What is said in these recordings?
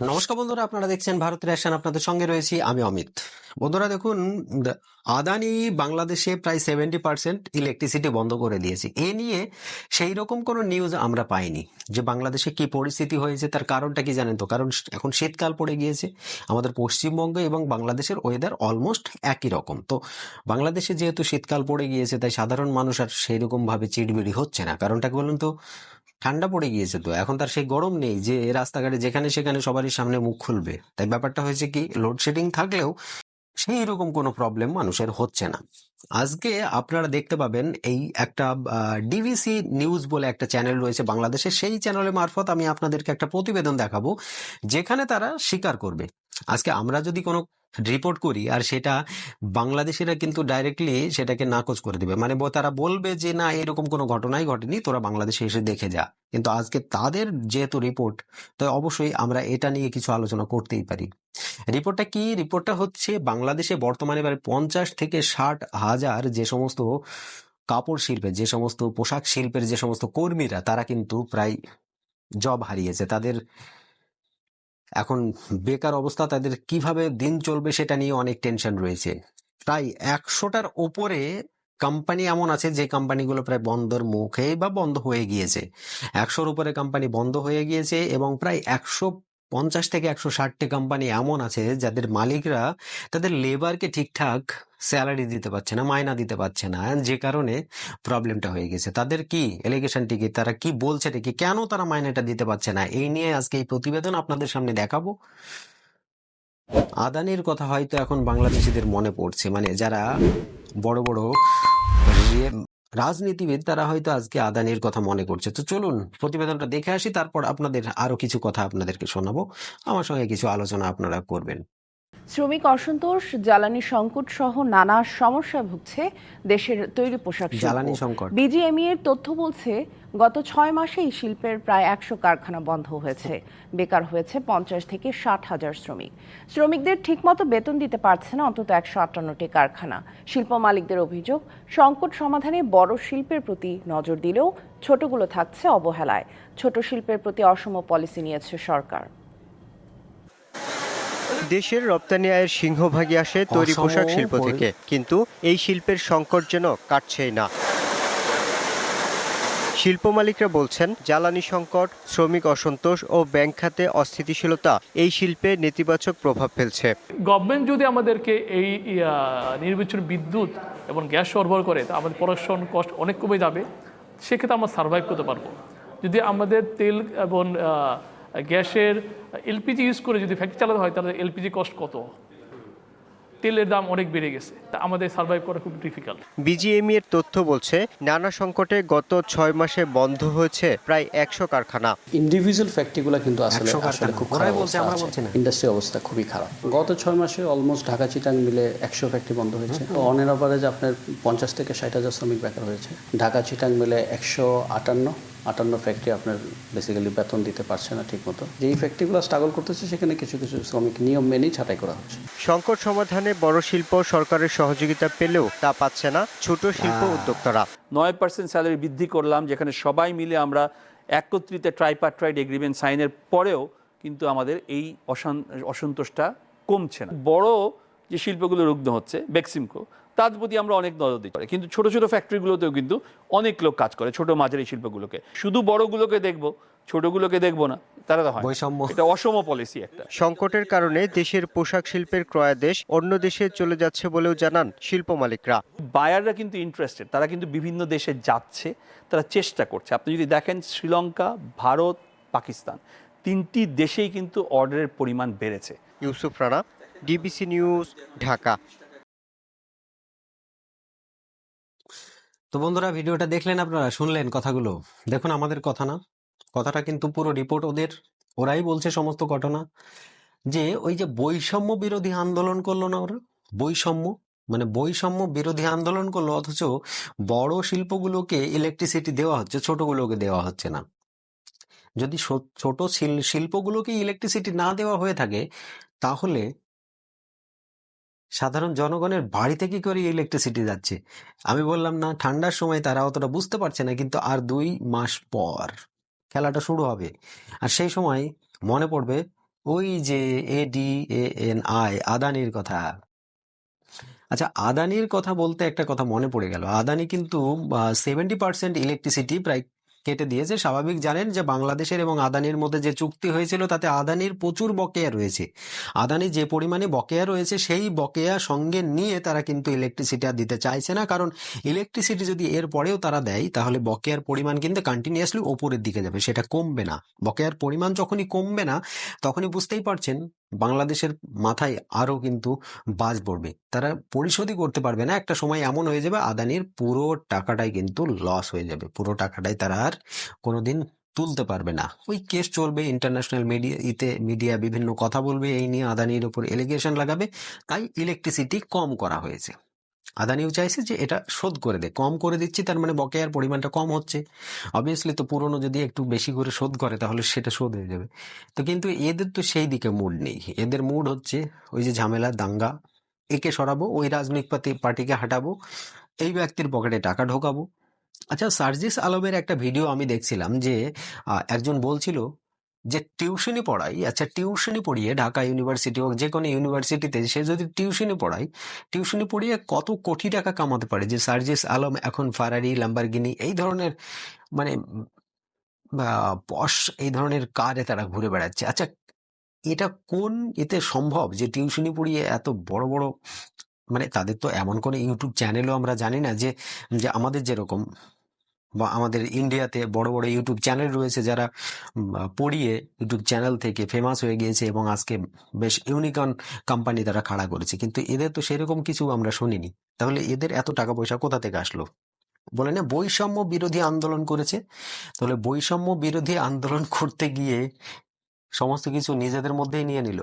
নমস্কার বন্ধুরা, আপনারা দেখছেন ভারতের অ্যাকশন আপনাদের সঙ্গে রয়েছি আমি অমিত। বন্ধুরা দেখুন আদানি বাংলাদেশে প্রায় সেভেন্টি পার্সেন্ট ইলেকট্রিসিটি বন্ধ করে দিয়েছে। এ নিয়ে সেই রকম কোনো নিউজ আমরা পাইনি যে বাংলাদেশে কি পরিস্থিতি হয়েছে, তার কারণটা কি জানেন তো? কারণ এখন শীতকাল পড়ে গিয়েছে, আমাদের পশ্চিমবঙ্গ এবং বাংলাদেশের ওয়েদার অলমোস্ট একই রকম। তো বাংলাদেশে যেহেতু শীতকাল পড়ে গিয়েছে, তাই সাধারণ মানুষ আর সেই রকমভাবে চিড়বিড়ি হচ্ছে না। কারণটা বলুন তো? ঠান্ডা পড়ে গিয়েছে তো, এখন তার সেই গরম নেই যে রাস্তাঘাটে যেখানে সেখানে সবারই সামনে মুখ খুলবে। তাই ব্যাপারটা হয়েছে কি লোডশেডিং থাকলেও সেই রকম কোনো প্রবলেম মানুষের হচ্ছে না। আজকে আপনারা দেখতে পাবেন এই একটা ডিভিসি নিউজ বলে একটা চ্যানেল রয়েছে বাংলাদেশে সেই চ্যানেলের মারফত আমি আপনাদেরকে একটা প্রতিবেদন দেখাবো, যেখানে তারা স্বীকার করবে। আজকে আমরা যদি কোনো রিপোর্ট করি আর সেটা বাংলাদেশিরা কিন্তু ডাইরেক্টলি সেটাকে নাকচ করে দিবে। মানে তারা বলবে যে, না, এরকম কোনো ঘটনাই ঘটেনি, তোরা বাংলাদেশে এসে দেখে যা। কিন্তু আজকে তাদের যেহেতু রিপোর্ট তো অবশ্যই আমরা এটা নিয়ে কিছু আলোচনা করতেই পারি। রিপোর্টটা কি? রিপোর্টটা হচ্ছে বাংলাদেশে বর্তমানে প্রায় পঞ্চাশ থেকে ষাট হাজার যে সমস্ত কাপড় শিল্পের, যে সমস্ত পোশাক শিল্পের যে সমস্ত কর্মীরা, তারা কিন্তু প্রায় জব হারিয়েছে। তাদের এখন বেকার অবস্থা, তাদের কীভাবে দিন চলবে সেটা নিয়ে অনেক টেনশন রয়েছে। তাই একশোটার ওপরে কোম্পানি এমন আছে যে কোম্পানিগুলো প্রায় বন্ধর মুখে বা বন্ধ হয়ে গিয়েছে। একশোর উপরে কোম্পানি বন্ধ হয়ে গিয়েছে এবং প্রায় একশো পঞ্চাশ থেকে একশো ষাটটি কোম্পানি এমন আছে যাদের মালিকরা তাদের লেবারকে ঠিকঠাক স্যালারি দিতে পারছে না মায়না দিতে পারছে না। যে কারণে প্রবলেমটা হয়ে গেছে। তাদের কি এলিগেশনটি কি, তারা কি বলছে কি কেন তারা মাইনেটা দিতে পারছে না? এই নিয়ে আজকে এই প্রতিবেদন আপনাদের সামনে দেখাবো। আদানির কথা হয়তো এখন বাংলাদেশিদের মনে পড়ছে। মানে যারা বড় বড় রাজনীতিবিদ তারা হয়তো আজকে আদানির কথা মনে করছে। তো চলুন প্রতিবেদনটা দেখে আসি, তারপর আপনাদের আরও কিছু কথা আপনাদেরকে শোনাবো। আমার সঙ্গে কিছু আলোচনা আপনারা করবেন। শ্রমিক অসন্তোষ জ্বালানি সংকট সহ নানা সমস্যায় ভুগছে দেশের তৈরি পোশাক জ্বালানি সংকট। বিজিএমই এর তথ্য বলছে গত ছয় মাসে এই শিল্পের প্রায় একশো কারখানা বন্ধ হয়েছে। বেকার হয়েছে পঞ্চাশ থেকে ষাট হাজার শ্রমিক। শ্রমিকদের ঠিকমতো বেতন দিতে পারছে না অন্তত একশো আটান্নটি কারখানা। শিল্প মালিকদের অভিযোগ সংকট সমাধানে বড় শিল্পের প্রতি নজর দিলেও ছোটগুলো থাকছে অবহেলায়। ছোট শিল্পের প্রতি অসম পলিসি নিয়েছে সরকার। দেশের রপ্তানি আয়ের সিংহভাগই আসে তৈরি পোশাক শিল্প থেকে। কিন্তু এই শিল্পের সংকট যেন কাটছেই না। শিল্প মালিকরা বলছেন জ্বালানি সংকট শ্রমিক অসন্তোষ ও ব্যাংক খাতে অস্থিতিশীলতা এই শিল্পে নেতিবাচক প্রভাব ফেলছে। গভর্নমেন্ট যদি আমাদেরকে এই নির্বিচ্ছিন্ন বিদ্যুৎ এবং গ্যাস সরবরাহ করে তা আমাদের প্রোডাকশন কস্ট অনেক কমে যাবে। সেক্ষেত্রে আমরা সার্ভাইভ করতে পারব। যদি আমাদের তেল এবং আহ, গ্যাসের এলপিজি ইউজ করে যদি ফ্যাক্টরি চালাতে হয় তাহলে এলপিজি কস্ট কত? তেলের দাম অনেক বেড়ে গেছে। তা আমাদের সার্ভাইভ করা খুব ডিফিকাল্ট বিজিএমই এর তথ্য বলছে নানা সংকটে গত ছয় মাসে বন্ধ হয়েছে প্রায় একশো কারখানা। ইন্ডিভিজুয়াল ফ্যাক্টরিগুলো কিন্তু আসলে আসলে খুব খারাপ বলছে, আমরা বলছি না। ইন্ডাস্ট্রি অবস্থা খুবই খারাপ। গত ছয় মাসে অলমোস্ট ঢাকা চিটাং মিলে একশো ফ্যাক্টরি বন্ধ হয়েছে। তো অন এন অ্যাভারেজ আপনার পঞ্চাশ থেকে ষাট হাজার শ্রমিক বেকার হয়েছে। ঢাকা চিটাং মিলে একশো আটান্ন। আটান্ন ফ্যাক্টরি আপনার বেসিক্যালি বেতন দিতে পারছে না ঠিক মতো যেই ফ্যাক্টরিগুলো স্ট্রাগল করতেছে সেখানে কিছু কিছু শ্রমিক নিয়ম মেনেই ছাঁটাই করা হচ্ছে। সংকট সমাধানে বড় শিল্প সরকারের সহযোগিতা পেলেও তা পাচ্ছে না ছোট শিল্প উদ্যোক্তারা। নয় পার্সেন্ট স্যালারি বৃদ্ধি করলাম যেখানে সবাই মিলে আমরা একত্রিত ট্রাইপারট্রাইড এগ্রিমেন্ট সাইনের পরেও কিন্তু আমাদের এই অসন্তোষটা কমছে না। বড় যে শিল্পগুলো রুগ্ন হচ্ছে বেক্সিমকো তার প্রতি আমরা অনেক নজর দিতে পারি। কিন্তু ছোট ছোট ফ্যাক্টরিগুলোতেও কিন্তু অনেক লোক কাজ করে ছোট মাঝারি শিল্পগুলোকে। শুধু বড়গুলোকে দেখব ছোটগুলোকে দেখব না তারা তো হয় বৈষম্য। এটা অসম পলিসি একটা। সংকটের কারণে দেশের পোশাক শিল্পের ক্রয়াদেশ অন্য দেশে চলে যাচ্ছে বলেও জানান শিল্প মালিকরা। বায়াররা কিন্তু ইন্টারেস্টেড তারা কিন্তু বিভিন্ন দেশে যাচ্ছে তারা চেষ্টা করছে। আপনি যদি দেখেন শ্রীলঙ্কা ভারত পাকিস্তান তিনটি দেশেই কিন্তু অর্ডারের পরিমাণ বেড়েছে। Yusuf Rana DBC news Dhaka. তো বন্ধুরা, ভিডিওটা দেখলেন আপনারা, শুনলেন কথাগুলো। দেখুন, আমাদের কথা না, কথাটা কিন্তু পুরো রিপোর্ট ওদের, ওরাই বলছে সমস্ত ঘটনা। যে ওই যে বৈষম্য বিরোধী আন্দোলন করল না ওরা? বৈষম্য? মানে বৈষম্য বিরোধী আন্দোলন করল, অথচ বড় শিল্পগুলোকে ইলেকট্রিসিটি দেওয়া হচ্ছে, ছোটগুলোকে দেওয়া হচ্ছে না। যদি ছোট শিল- শিল্পগুলোকে ইলেকট্রিসিটি না দেওয়া হয়ে থাকে, তাহলে সাধারণ জনগণের বাড়িতে কি করে ইলেকট্রিসিটি যাচ্ছে? আমি বললাম, না, ঠান্ডার সময় তারা অতটা বুঝতে পারছে না, কিন্তু আর দুই মাস পর খেলাটা শুরু হবে। আর সেই সময় মনে পড়বে ওই যে A D A N I আদানির কথা। আচ্ছা আদানির কথা বলতে একটা কথা মনে পড়ে গেল। আদানি কিন্তু সেভেন্টি পার্সেন্ট ইলেকট্রিসিটি প্রায় কেটে দিয়েছে স্বাভাবিক জানেন যে বাংলাদেশের এবং আদানির মধ্যে যে চুক্তি হয়েছিল, তাতে আদানির প্রচুর বকেয়া রয়েছে। আদানি যে পরিমাণে বকেয়া রয়েছে, সেই বকেয়া সঙ্গে নিয়ে তারা কিন্তু ইলেকট্রিসিটি আর দিতে চাইছে না। কারণ ইলেকট্রিসিটি যদি এর পরেও তারা দেয়, তাহলে বকেয়ার পরিমাণ কিন্তু কন্টিনিউয়াসলি ওপরের দিকে যাবে। সেটা কমবে না। বকেয়ার পরিমাণ যখনই কমবে না, তখনই বুঝতেই পারছেন বাংলাদেশের মাথায় আরও কিন্তু বাজ পড়বে। তারা পরিশোধই করতে পারবে না। একটা সময় এমন হয়ে যাবে, আদানির পুরো টাকাটাই কিন্তু লস হয়ে যাবে। পুরো টাকাটাই তারা আর কোনোদিন তুলতে পারবে না। ওই কেস চলবে ইন্টারন্যাশনাল মিডিয়া ইতে মিডিয়া বিভিন্ন কথা বলবে, এই নিয়ে আদানির উপর এলিগেশন লাগাবে, তাই ইলেকট্রিসিটি কম করা হয়েছে। আদানিও চাইছে যে এটা শোধ করে দে, কম করে দিচ্ছি, তার মানে বকেয়ার পরিমাণটা কম হচ্ছে। অবভিয়াসলি তো পুরনো যদি একটু বেশি করে শোধ করে, তাহলে সেটা শোধ হয়ে যাবে। তো কিন্তু এদের তো সেই দিকে মুড নেই। এদের মুড হচ্ছে ওই যে ঝামেলা, দাঙ্গা, একে সরাবো, ওই রাজনৈতিক পার্টিকে হাঁটাবো, এই ব্যক্তির পকেটে টাকা ঢোকাবো আচ্ছা সার্জিস আলমের একটা ভিডিও আমি দেখছিলাম যে একজন বলছিল যে টিউশনি পড়াই। আচ্ছা টিউশনি পড়িয়ে ঢাকা ইউনিভার্সিটি হোক, যে কোনো ইউনিভার্সিটিতে সে যদি টিউশনি পড়ায় টিউশনি পড়িয়ে কত কোটি টাকা কামাতে পারে যে, সার্জিস আলম এখন ফারারি লাম্বারগিনি এই ধরনের মানে পশ এই ধরনের কারে তারা ঘুরে বেড়াচ্ছে। আচ্ছা এটা কোন এতে সম্ভব যে টিউশনি পড়িয়ে এত বড় বড় মানে তাদের তো এমন কোনো ইউটিউব চ্যানেলও আমরা জানি না যে যে আমাদের যেরকম বা আমাদের ইন্ডিয়াতে বড় বড় ইউটিউব চ্যানেল রয়েছে যারা পড়িয়ে ইউটিউব চ্যানেল থেকে ফেমাস হয়ে গিয়েছে এবং আজকে বেশ ইউনিকর্ন কোম্পানি তারা খাড়া করেছে। কিন্তু এদের তো সেরকম কিছু আমরা শুনিনি। তাহলে এদের এত টাকা পয়সা কোথা থেকে আসলো? বলে না, বৈষম্য বিরোধী আন্দোলন করেছে। তাহলে বৈষম্য বিরোধী আন্দোলন করতে গিয়ে সমস্ত কিছু নিজেদের মধ্যেই নিয়ে নিল।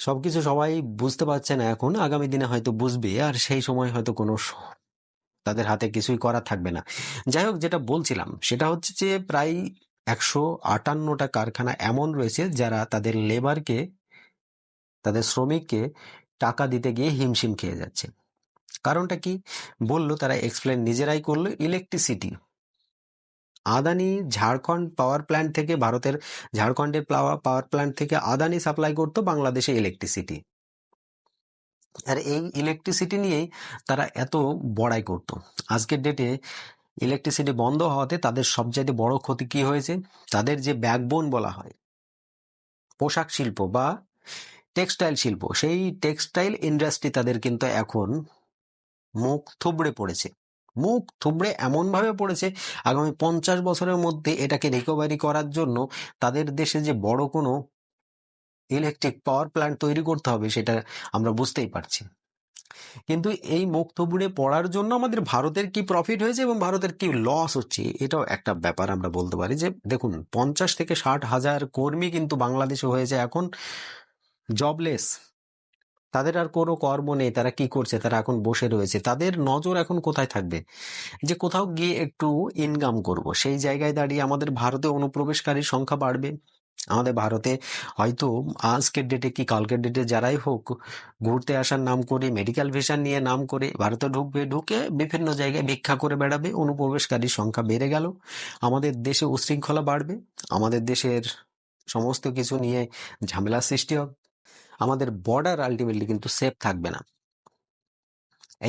সবকিছু সবাই বুঝতে পারছে না এখন, আগামী দিনে হয়তো বুঝবে, আর সেই সময় হয়তো কোনো তাদের হাতে কিছুই করা থাকবে না। যাই হোক, যেটা বলছিলাম, সেটা হচ্ছে যে প্রায় একশো আটান্নটা কারখানা এমন রয়েছে যারা তাদের লেবারকে, তাদের শ্রমিককে টাকা দিতে গিয়ে হিমশিম খেয়ে যাচ্ছে। কারণটা কি? বলল, তারা এক্সপ্লেন নিজেরাই করল electricity Adani Jharkhand power plant থেকে ভারতের ঝাড়খণ্ডের পাওয়ার প্ল্যান্ট থেকে আদানি সাপ্লাই করতো বাংলাদেশে ইলেকট্রিসিটি আর এই ইলেকট্রিসিটি নিয়েই তারা এত বড়াই করত। আজকের ডেটে ইলেকট্রিসিটি বন্ধ হওয়াতে তাদের সবচাইতে বড় ক্ষতি কি হয়েছে? তাদের যে ব্যাকবোন বলা হয়, পোশাক শিল্প বা টেক্সটাইল শিল্প, সেই টেক্সটাইল ইন্ডাস্ট্রি তাদের কিন্তু এখন মুখ থুবড়ে পড়েছে। মুখ থুবড়ে এমনভাবে পড়েছে, আগামী পঞ্চাশ বছরের মধ্যে এটাকে রিকভারি করার জন্য তাদের দেশে যে বড় কোনো ইলেকট্রিক পাওয়ার প্ল্যান্ট তৈরি করতে হবে সেটা আমরা বুঝতেই পারছি। কিন্তু এই মুখ থুবড়ে পড়ার জন্য আমাদের ভারতের কি প্রফিট হয়েছে এবং ভারতের কি লস হচ্ছে? এটাও একটা ব্যাপার আমরা বলতে পারি যে, দেখুন, পঞ্চাশ থেকে ষাট হাজার কর্মী কিন্তু বাংলাদেশে হয়েছে এখন জবলেস তাদের আর কোনো কর্ম নেই, তারা কি করছে? তারা এখন বসে রয়েছে। তাদের নজর এখন কোথায় থাকবে? যে কোথাও গিয়ে একটু ইনকাম করব। সেই জায়গায় দাঁড়িয়ে আমাদের ভারতে অনুপ্রবেশকারীর সংখ্যা বাড়বে। আমাদের ভারতে হয়তো আজকের ডেটে কি কালকের ডেটে যারাই হোক, ঘুরতে আসার নাম করে মেডিকেল ভিসা নিয়ে নাম করে, ভারতে ঢুকবে, ঢুকে বিভিন্ন জায়গায় ভিক্ষা করে বেড়াবে, অনুপ্রবেশকারীর সংখ্যা বেড়ে গেল। আমাদের দেশে উশৃঙ্খলা বাড়বে। আমাদের দেশের সমস্ত কিছু নিয়ে ঝামেলার সৃষ্টি হবে। আমাদের বর্ডার আলটিমেটলি কিন্তু সেফ থাকবে না।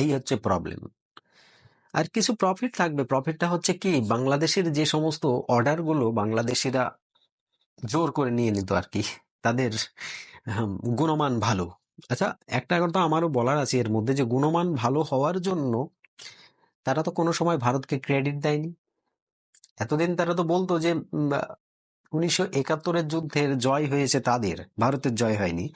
এই হচ্ছে প্রবলেম আর কিছু প্রফিট থাকবে প্রফিটটা হচ্ছে কি, বাংলাদেশের যে সমস্ত অর্ডারগুলো বাংলাদেশিরা জোর করে নিয়ে নিত আর কি তাদের গুণমান ভালো। আচ্ছা একটা কথা আমারও বলার আছে, এর মধ্যে যে গুণমান ভালো হওয়ার জন্য তারা তো কোনো সময় ভারতকে ক্রেডিট দেয়নি। এতদিন তারা তো বলতো যে উনিশশো একাত্তরের যুদ্ধের জয় হয়েছে তাদের, ভারতের জয় হয়নি।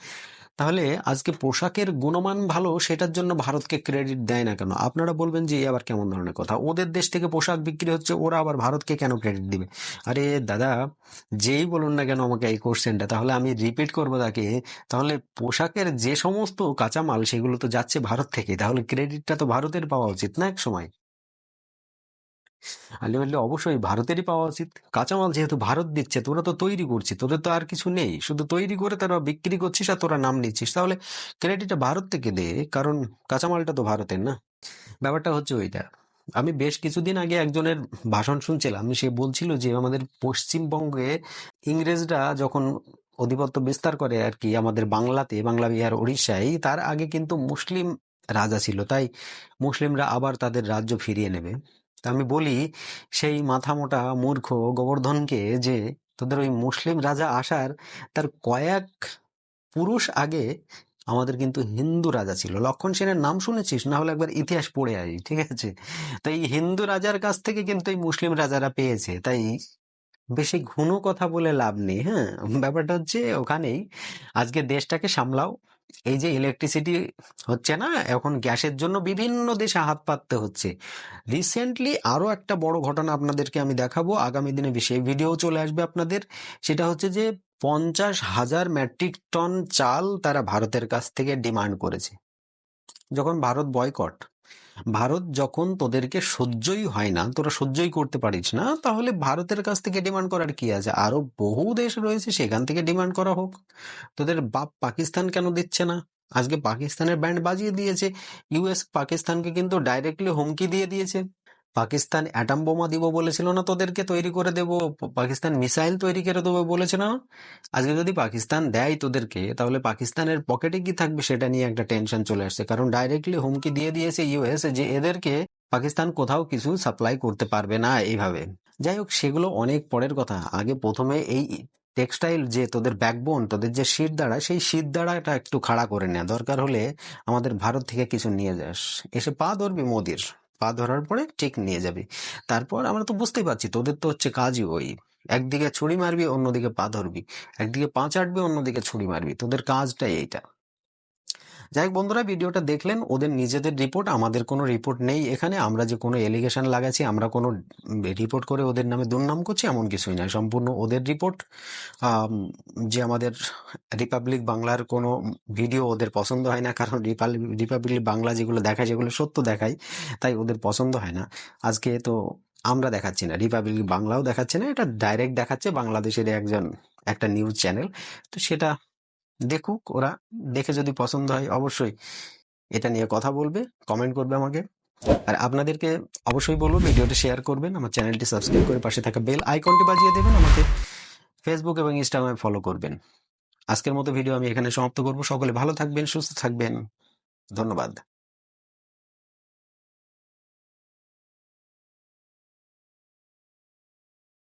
তাহলে আজকে পোশাকের গুণমান ভালো, সেটার জন্য ভারতকে ক্রেডিট দেয় না কেন? আপনারা বলবেন যে আবার কেমন ধরনের কথা? ওদের দেশ থেকে পোশাক বিক্রি হচ্ছে, ওরা আবার ভারতকে কেন ক্রেডিট দিবে? আরে দাদা, যেই বলুন না কেন আমাকে এই কোশ্চেনটা তাহলে আমি রিপিট করব তাকে। তাহলে পোশাকের যে সমস্ত কাঁচামাল, সেগুলো তো যাচ্ছে ভারত থেকে। তাহলে ক্রেডিটটা তো ভারতের পাওয়া উচিত না এক সময় আলটিমেটলি অবশ্যই ভারতেরই পাওয়া উচিত। কাঁচামাল যেহেতু ভারত দিচ্ছে, তোরা তো তৈরি করছিস, তোদের তো আর কিছু নেই। শুধু তৈরি করে তারা বিক্রি করছিস আর তোরা নাম নিচ্ছিস। তাহলে ক্রেডিটটা ভারত থেকে দে, কারণ কাঁচামালটা তো ভারতের না। ব্যাপারটা হচ্ছে ওইটা। আমি বেশ কিছুদিন আগে একজনের ভাষণ শুনছিলাম, সে বলছিল যে আমাদের পশ্চিমবঙ্গে ইংরেজরা যখন আধিপত্য বিস্তার করে আর কি আমাদের বাংলাতে, বাংলা বিহার উড়িষ্যায় তার আগে কিন্তু মুসলিম রাজা ছিল। তাই মুসলিমরা আবার তাদের রাজ্য ফিরিয়ে নেবে। আমি বলি, সেই মাথা মোটা মূর্খ গোবর্ধনকে যে তোদের ওই মুসলিম রাজা আসার তার কয়েক পুরুষ আগে আমাদের কিন্তু হিন্দু রাজা ছিল। লক্ষণ সেনের নাম শুনেছিস? না হলে একবার ইতিহাস পড়ে আই ঠিক আছে? তাই হিন্দু রাজার কাছ থেকে কিন্তু এই মুসলিম রাজারা পেয়েছে। তাই বেশি ঘন কথা বলে লাভ নেই হ্যাঁ? ব্যাপারটা হচ্ছে ওখানেই, আজকে দেশটাকে সামলাও। এই যে ইলেকট্রিসিটি হচ্ছে না, এখন গ্যাসের জন্য বিভিন্ন দেশে হাত পাততে হচ্ছে। রিসেন্টলি আরও একটা বড় ঘটনা আপনাদেরকে আমি দেখাবো, আগামী দিনে সেই ভিডিও চলে আসবে আপনাদের। সেটা হচ্ছে যে পঞ্চাশ হাজার মেট্রিক টন চাল তারা ভারতের কাছ থেকে ডিমান্ড করেছে। যখন ভারত বয়কট ভারত যখন তোদেরকে সহ্যই হয় না, তোরা সহ্যই করতে পারিস না, তাহলে ভারতের কাছ থেকে ডিমান্ড করার কি আছে? আরও বহু দেশ রয়েছে, সেখান থেকে ডিমান্ড করা হোক। তোদের বাপ পাকিস্তান কেন দিচ্ছে না? আজকে পাকিস্তানের ব্যান্ড বাজিয়ে দিয়েছে ইউএস পাকিস্তানকে কিন্তু ডাইরেক্টলি হুমকি দিয়ে দিয়েছে। পাকিস্তান অ্যাটম বোমা দিব বলেছিল না তোদেরকে তৈরি করে দেবো? পাকিস্তান মিসাইল তৈরি করে দেবো বলেছে না? আজকে যদি পাকিস্তান দেয় তোদেরকে, তাহলে পাকিস্তানের পকেটে কি থাকবে সেটা নিয়ে একটা টেনশন চলে আসছে। কারণ ডাইরেক্টলি হুমকি দিয়ে দিয়েছে ইউএস যে এদেরকে পাকিস্তান কোথাও কিছু সাপ্লাই করতে পারবে না এইভাবে। যাই হোক, সেগুলো অনেক পরের কথা। আগে প্রথমে এই টেক্সটাইল যে তোদের ব্যাকবোন তোদের যে শীত দাঁড়া সেই শীত দাঁড়াটা একটু খাড়া করে নেওয়া দরকার হলে আমাদের ভারত থেকে কিছু নিয়ে যাস। এসে পা ধরবি মোদির। পা ধরার পরে ঠিক নিয়ে যাবি। তারপর আমরা তো বুঝতেই পারছি, তোদের তো হচ্ছে কাজই ওই। একদিকে ছুরি মারবি, অন্যদিকে পা ধরবি। একদিকে পা চাটবি অন্যদিকে ছুরি মারবি। তোদের কাজটাই এইটা। যাই হোক বন্ধুরা, ভিডিওটা দেখলেন, ওদের নিজেদের রিপোর্ট আমাদের কোনো রিপোর্ট নেই এখানে। আমরা যে কোনো এলিগেশন লাগাচ্ছি, আমরা কোনো রিপোর্ট করে ওদের নামে দুর্নাম করছি, এমন কিছুই নয়। সম্পূর্ণ ওদের রিপোর্ট যে আমাদের রিপাবলিক বাংলার কোনো ভিডিও ওদের পছন্দ হয় না, কারণ রিপাবলিক বাংলা যেগুলো দেখায় সেগুলো সত্য দেখায়, তাই ওদের পছন্দ হয় না। আজকে তো আমরা দেখাচ্ছি না রিপাবলিক বাংলাও দেখাচ্ছে না, এটা ডাইরেক্ট দেখাচ্ছে বাংলাদেশের একজন, একটা নিউজ চ্যানেল তো সেটা দেখুক ওরা দেখে যদি পছন্দ হয় অবশ্যই এটা নিয়ে কথা বলবে কমেন্ট করবে আমাকে। আর আপনাদেরকে অবশ্যই বলব ভিডিওটা শেয়ার করবেন, আমার চ্যানেলটি সাবস্ক্রাইব করে পাশে থাকা বেল আইকনটি বাজিয়ে দেবেন, আমাকে ফেসবুক এবং ইনস্টাগ্রামে ফলো করবেন। আজকের মতো ভিডিও আমি এখানে সমাপ্ত করব। সকলে ভালো থাকবেন, সুস্থ থাকবেন। ধন্যবাদ।